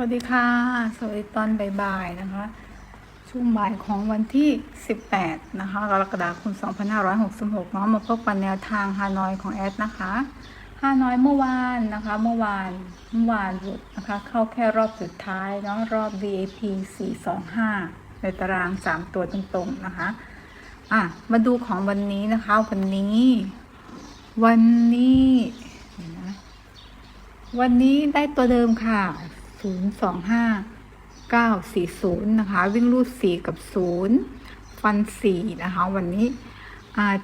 วัสดีค่ะ สวัสดีตอนบ่ายๆนะคะ ช่วงบ่ายของวันที่ 18 นะคะกรกฎาคม 2566เนาะมาพบกันแนวทางฮานอยของแอดนะคะฮานอยเมื่อวานนะคะ เมื่อวานเมื่อวานหลุดนะคะ เข้าแค่รอบสุดท้ายเนาะรอบ VAP 425 ในตาราง 3 ตัวตรงๆนะคะ อะ มาดูของวันนี้นะคะ วันนี้ วันนี้วันนี้ได้ตัวเดิมค่ะ 025 940นะคะ วิ่งรูด4กับ0ฟัน4นะคะ วันนี้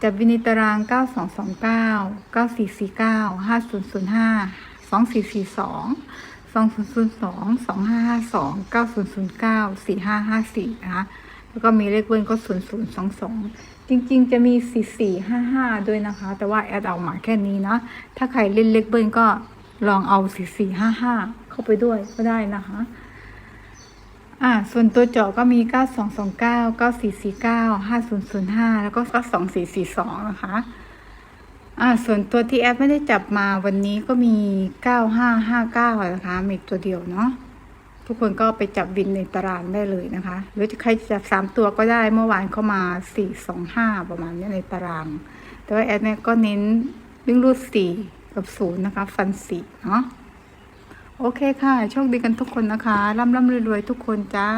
จะวินิตาราง 9229 9449 5005 2442 2002 2552 9009 4554 นะคะ แล้วก็มีเลขเบิ้ลก็ 0022 จริงๆ จะมี 4455 ด้วยนะคะ แต่ว่าแอดเอามาแค่นี้นะ ถ้าใครเล่นเลขเบิ้ลก็ ลองเอา4455เข้าไปด้วยก็ได้นะคะ อ่า ส่วนตัวเจาะก็มี9229 9449 5005แล้วก็2442นะคะ อ่า ส่วนตัวที่แอปไม่ได้จับมาวันนี้ก็มี9559นะคะมีตัวเดียวเนาะทุกคนก็ไปจับวินในตารางได้เลยนะคะ หรือใครจะจับสามตัวก็ได้เมื่อวานเข้ามาสี่สองห้าประมาณนี้ในตาราง แต่ว่าแอดเนี่ยก็เน้นวิ่งรูดสี่ กับศูนย์นะคะ ฟันสี่เนาะโอเคค่ะ โชคดีกันทุกคนนะคะ ร่ำร่ำรวยๆทุกคนจ้า